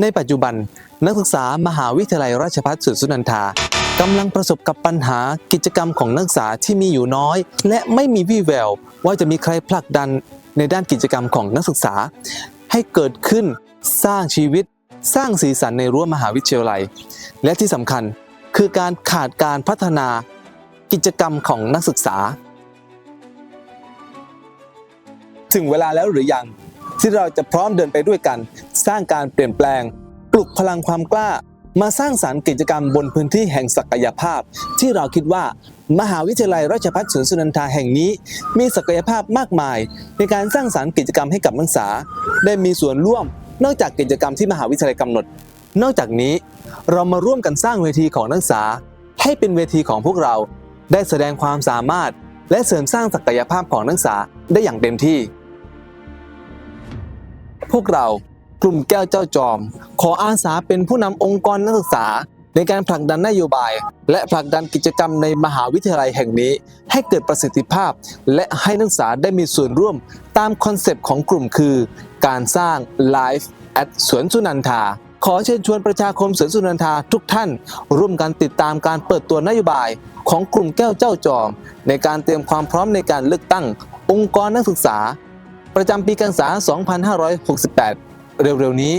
ในปัจจุบันนักศึกษามหาวิทยาลัยราชภัฏสวนสุนันทากำลังประสบกับปัญหากิจกรรมของนักศึกษาที่มีอยู่น้อย และไม่มีวี่แววว่าจะมีใครผลักดันในด้านกิจกรรมของนักศึกษา ให้เกิดขึ้นสร้างชีวิต สร้างสีสันในรั้วมหาวิทยาลัย และที่สำคัญคือการขาดการพัฒนากิจกรรมของนักศึกษา ถึงเวลาแล้วหรือยัง ที่เราจะพร้อมเดินไปด้วยกัน สร้างการเปลี่ยนแปลง ปลุกพลังความกล้า มาสร้างสารรค์กิจกรรมบนพื้นที่แห่งศักยภาพ ที่เราคิดว่า มหาวิทยาลัยราชภัฏสวนสุนันทาแห่งนี้ มีศักยภาพมากมาย ในการสร้างสารรค์กิจกรรมให้กับนักศึกษา ได้มีส่วนร่วม นอกจากกิจกรรมที่มหาวิทยาลัยกำหนด นอกจากนี้เรามาร่วมกันสร้างเวทีของนักศึกษา ให้เป็นเวทีของพวกเรา ได้แสดงความสามารถ และเสริมสร้างศักยภาพของนักศึกษาได้อย่างเต็มที่ พวกเรากลุ่มแก้วเจ้าจอม ขออาสาเป็นผู้นำองค์กรนักศึกษา ในการผลักดันนโยบาย และผลักดันกิจกรรมในมหาวิทยาลัยแห่งนี้ ให้เกิดประสิทธิภาพ และให้นักศึกษาได้มีส่วนร่วมตามคอนเซปต์ของกลุ่มคือ การสร้าง Life at สวนสุนันทาขอเชิญชวนประชาคมสวนสุนันทาทุกท่าน ร่วมกันติดตามการเปิดตัวนโยบายของกลุ่มแก้วเจ้าจอม ในการเตรียมความพร้อมในการเลือกตั้ง องค์กรนักศึกษา ประจำปีการศึกษา 2568 เร็วๆนี้